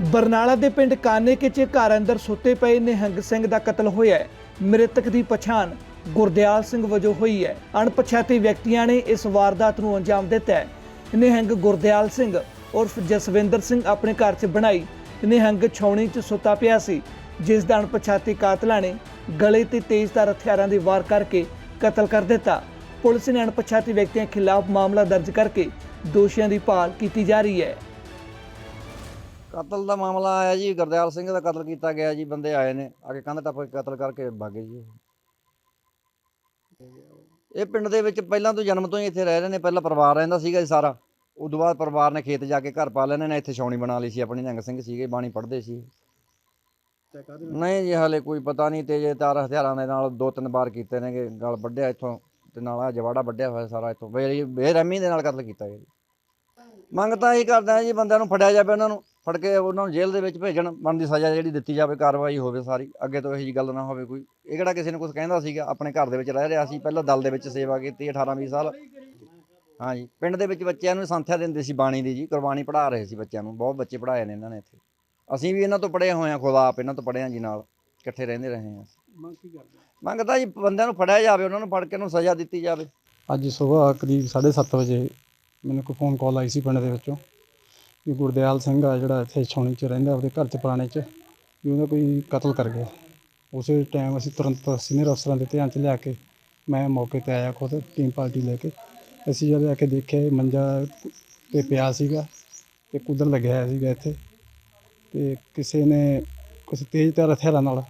ਬਰਨਾਲਾ ਦੇ ਪਿੰਡ ਕਾਨੇਕੇ 'ਚ ਘਰ ਅੰਦਰ ਸੁੱਤੇ ਪਏ ਨਿਹੰਗ ਸਿੰਘ ਦਾ ਕਤਲ ਹੋਇਆ ਹੈ। ਮ੍ਰਿਤਕ ਦੀ ਪਛਾਣ ਗੁਰਦਿਆਲ ਸਿੰਘ ਵਜੋਂ ਹੋਈ ਹੈ। ਅਣਪਛਾਤੇ ਵਿਅਕਤੀਆਂ ਨੇ ਇਸ ਵਾਰਦਾਤ ਨੂੰ ਅੰਜਾਮ ਦਿੱਤਾ ਹੈ। ਨਿਹੰਗ ਗੁਰਦਿਆਲ ਸਿੰਘ ਉਰਫ ਜਸਵਿੰਦਰ ਸਿੰਘ ਆਪਣੇ ਘਰ 'ਚ ਬਣਾਈ। ਨਿਹੰਗ ਛਾਉਣੀ 'ਚ ਸੁੱਤਾ ਪਿਆ ਸੀ, ਜਿਸ ਦਾ ਅਣਪਛਾਤੇ ਕਾਤਲਾਂ ਨੇ ਗਲੇ ਤੇ ਤੇਜ਼ਧਾਰ ਹਥਿਆਰਾਂ ਦੇ ਵਾਰ ਕਰਕੇ ਕਤਲ ਕਰ ਦਿੱਤਾ। ਪੁਲਿਸ ਨੇ ਅਣਪਛਾਤੇ ਵਿਅਕਤੀਆਂ ਖਿਲਾਫ ਮਾਮਲਾ ਦਰਜ ਕਰਕੇ ਦੋਸ਼ੀਆਂ ਦੀ ਭਾਲ ਕੀਤੀ ਜਾ ਰਹੀ ਹੈ। ਕਤਲ ਦਾ ਮਾਮਲਾ ਆਇਆ ਜੀ, ਗੁਰਦਿਆਲ ਸਿੰਘ ਦਾ ਕਤਲ ਕੀਤਾ ਗਿਆ ਜੀ, ਬੰਦੇ ਆਏ ਨੇ, ਆ ਕੇ ਕੰਧ ਟੱਪ ਕੇ ਕਤਲ ਕਰਕੇ ਭਾਗੇ ਜੀ। ਇਹ ਪਿੰਡ ਦੇ ਵਿੱਚ ਪਹਿਲਾਂ ਤੋਂ ਜਨਮ ਤੋਂ ਹੀ ਇੱਥੇ ਰਹਿ ਰਹੇ ਨੇ, ਪਹਿਲਾਂ ਪਰਿਵਾਰ ਰਹਿੰਦਾ ਸੀਗਾ ਜੀ ਸਾਰਾ। ਉਦੋਂ ਬਾਅਦ ਪਰਿਵਾਰ ਨੇ ਖੇਤ ਜਾ ਕੇ ਘਰ ਪਾ ਲੈਣੇ ਨੇ, ਇੱਥੇ ਛਾਉਣੀ ਬਣਾ ਲਈ ਸੀ, ਆਪਣੀ ਨਿਹੰਗ ਸਿੰਘ ਸੀਗੇ, ਬਾਣੀ ਪੜ੍ਹਦੇ ਸੀ। ਨਹੀਂ ਜੀ, ਹਾਲੇ ਕੋਈ ਪਤਾ ਨਹੀਂ ਤੇਜੇ ਤਾਰ ਹਥਿਆਰਾਂ ਦੇ ਨਾਲ ਦੋ ਤਿੰਨ ਵਾਰ ਕੀਤੇ ਨੇਗੇ, ਗਲ ਵੱਢਿਆ ਇੱਥੋਂ, ਤੇ ਨਾਲ ਆ ਜਵਾੜਾ ਵੱਢਿਆ ਹੋਇਆ ਸਾਰਾ ਇੱਥੋਂ। ਬੇਰਹਿਮੀ ਦੇ ਨਾਲ ਕਤਲ ਕੀਤਾ ਗਿਆ ਜੀ। ਮੰਗ ਤਾਂ ਇਹ ਕਰਦਾ ਜੀ, ਬੰਦਿਆਂ ਨੂੰ ਫੜਿਆ ਜਾਵੇ ਉਹਨਾਂ ਨੂੰ। ਫੜ ਕੇ ਉਹਨਾਂ ਨੂੰ ਜੇਲ੍ਹ ਦੇ ਵਿੱਚ ਭੇਜਣ ਬਣਦੀ ਸਜ਼ਾ ਜਿਹੜੀ ਦਿੱਤੀ ਜਾਵੇ ਕਾਰਵਾਈ ਹੋਵੇ ਸਾਰੀ। ਅੱਗੇ ਤੋਂ ਇਹੋ ਜਿਹੀ ਗੱਲ ਨਾ ਹੋਵੇ ਕੋਈ। ਇਹ ਕਿਹੜਾ ਕਿਸੇ ਨੇ ਕੁਝ ਕਹਿੰਦਾ ਸੀਗਾ? ਆਪਣੇ ਘਰ ਦੇ ਵਿੱਚ ਰਹਿ ਰਿਹਾ ਸੀ ਪਹਿਲਾਂ ਦਲ ਦੇ ਵਿੱਚ ਸੇਵਾ ਕੀਤੀ 18 20 ਸਾਲ। ਹਾਂਜੀ। ਪਿੰਡ ਦੇ ਵਿੱਚ ਬੱਚਿਆਂ ਨੂੰ ਸੰਥਿਆ ਦਿੰਦੇ ਸੀ ਬਾਣੀ ਦੀ ਜੀ ਕੁਰਬਾਨੀ ਪੜ੍ਹਾ ਰਹੇ ਸੀ ਬੱਚਿਆਂ ਨੂੰ। ਬਹੁਤ ਬੱਚੇ ਪੜ੍ਹਾਏ ਨੇ ਇਹਨਾਂ ਨੇ ਇੱਥੇ। ਅਸੀਂ ਵੀ ਇਹਨਾਂ ਤੋਂ ਪੜ੍ਹੇ ਹੋਏ ਹਾਂ ਖੁਦ ਆਪ ਇਹਨਾਂ ਤੋਂ ਪੜ੍ਹੇ ਜੀ ਨਾਲ। ਇਕੱਠੇ ਰਹਿੰਦੇ ਰਹੇ ਹਾਂ ਮੰਗ ਕੀ ਕਰਦੇ ਮੰਗਦਾ ਜੀ ਬੰਦਿਆਂ ਨੂੰ ਫੜਿਆ ਜਾਵੇ ਉਹਨਾਂ ਨੂੰ ਫੜ ਕੇ ਉਹਨੂੰ ਸਜ਼ਾ ਦਿੱਤੀ ਜਾਵੇ। ਅੱਜ ਸਵੇਰ ਕਰੀਬ 7:30 ਵਜੇ ਮੈਨੂੰ ਕੋਈ ਫੋਨ ਕਾਲ ਆਈ ਸੀ ਪਿੰਡ ਦੇ ਵਿੱਚੋਂ। ਕਿ ਗੁਰਦਿਆਲ ਸਿੰਘ ਆ ਜਿਹੜਾ ਇੱਥੇ ਛਾਉਣੀ 'ਚ ਰਹਿੰਦਾ, ਉਹਦੇ ਘਰ 'ਚ ਪੁਰਾਣੇ 'ਚ, ਵੀ ਉਹਦਾ ਕੋਈ ਕਤਲ ਕਰ ਗਿਆ। ਉਸੇ ਟਾਈਮ ਅਸੀਂ ਤੁਰੰਤ ਸੀਨੀਅਰ ਅਫਸਰਾਂ ਦੇ ਧਿਆਨ 'ਚ ਲਿਆ ਕੇ ਮੈਂ ਮੌਕੇ ਤੇ ਆਇਆ ਖੁਦ ਟੀਮ ਪਾਰਟੀ ਲੈ ਕੇ। ਅਸੀਂ ਜਦ ਆ ਕੇ ਦੇਖਿਆ, ਇਹ ਮੰਜਾ ਤੇ ਪਿਆ ਸੀਗਾ, ਤੇ ਕੁਦਰ ਲੱਗਿਆ ਹੋਇਆ ਸੀਗਾ ਇੱਥੇ। ਤੇ ਕਿਸੇ ਨੇ ਕੁਝ ਤੇਜ਼ ਧਾਰ ਹਥਿਆਰਾਂ ਨਾਲ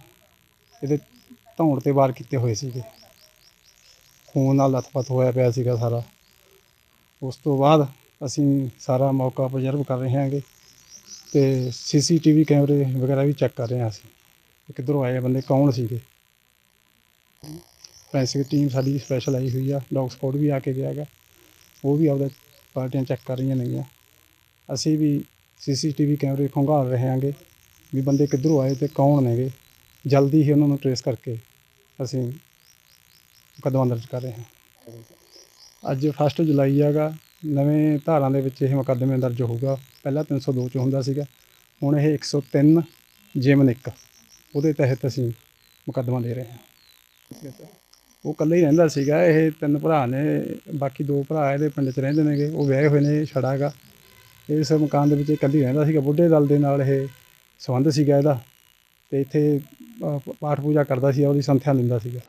ਇਹਦੇ ਧੌਣ ਤੇ ਵਾਰ ਕੀਤੇ ਹੋਏ ਸੀਗੇ। ਖੂਨ ਨਾਲ ਲੱਥਪੱਥ ਹੋਇਆ ਪਿਆ ਸੀਗਾ ਸਾਰਾ। ਉਸ ਤੋਂ ਬਾਅਦ ਅਸੀਂ ਸਾਰਾ ਮੌਕਾ ਅਬਜ਼ਰਵ ਕਰ ਰਹੇ ਹਾਂਗੇ ਤੇ ਸੀਸੀਟੀਵੀ ਕੈਮਰੇ ਵਗੈਰਾ ਵੀ ਚੈੱਕ ਕਰ ਰਹੇ ਹਾਂ ਅਸੀਂ ਕਿ ਕਿੱਧਰੋਂ ਆਏ ਆ ਬੰਦੇ, ਕੌਣ ਸੀਗੇ। ਫੋਰੈਂਸਿਕ ਟੀਮ ਸਾਡੀ ਸਪੈਸ਼ਲ ਆਈ ਹੋਈ ਆ ਡੌਗ ਸਪੋਰਟ ਵੀ ਆ ਕੇ ਗਿਆ ਹੈਗਾ। ਉਹ ਵੀ ਆਪਦਾ ਪਾਰਟੀਆਂ ਚੈੱਕ ਕਰ ਰਹੀਆਂ ਨੇਗੀਆਂ। ਅਸੀਂ ਵੀ ਸੀਸੀਟੀਵੀ ਕੈਮਰੇ ਖੰਗਾਲ ਰਹੇ ਹਾਂਗੇ ਵੀ ਬੰਦੇ ਕਿੱਧਰੋਂ ਆਏ ਤੇ ਕੌਣ ਨੇਗੇ। ਜਲਦੀ ਹੀ ਉਹਨਾਂ ਨੂੰ ਟਰੇਸ ਕਰਕੇ ਅਸੀਂ ਮੁਕੱਦਮਾ ਦਰਜ ਕਰ ਰਹੇ ਹਾਂ। ਅੱਜ 1 ਜੁਲਾਈ ਹੈਗਾ ਨਵੇਂ ਧਾਰਾਂ ਦੇ ਵਿੱਚ ਇਹ ਮੁਕੱਦਮੇ ਦਰਜ ਹੋਊਗਾ। ਪਹਿਲਾਂ 302 ਚ ਹੁੰਦਾ ਸੀਗਾ, ਹੁਣ ਇਹ 103 ਜਿਮਨ 1 ਉਹਦੇ ਤਹਿਤ ਅਸੀਂ ਮੁਕੱਦਮਾ ਦੇ ਰਹੇ ਹਾਂ। ਉਹ ਇਕੱਲੇ ਹੀ ਰਹਿੰਦਾ ਸੀਗਾ, ਇਹ ਤਿੰਨ ਭਰਾ ਨੇ, ਬਾਕੀ ਦੋ ਭਰਾ ਇਹਦੇ ਪਿੰਡ 'ਚ ਰਹਿੰਦੇ ਨੇਗੇ, ਉਹ ਵਿਆਹੇ ਹੋਏ ਨੇ ਛੜਾ ਹੈਗਾ। ਇਸ ਮਕਾਨ ਦੇ ਵਿੱਚ ਇਕੱਲੀ ਰਹਿੰਦਾ ਸੀਗਾ, ਬੁੱਢੇ ਦਲ ਦੇ ਨਾਲ ਇਹ ਸੰਬੰਧ ਸੀਗਾ ਇਹਦਾ। ਤੇ ਇੱਥੇ ਪਾਠ ਪੂਜਾ ਕਰਦਾ ਸੀ ਉਹਦੀ ਸੰਥਿਆ ਲੈਂਦਾ ਸੀਗਾ।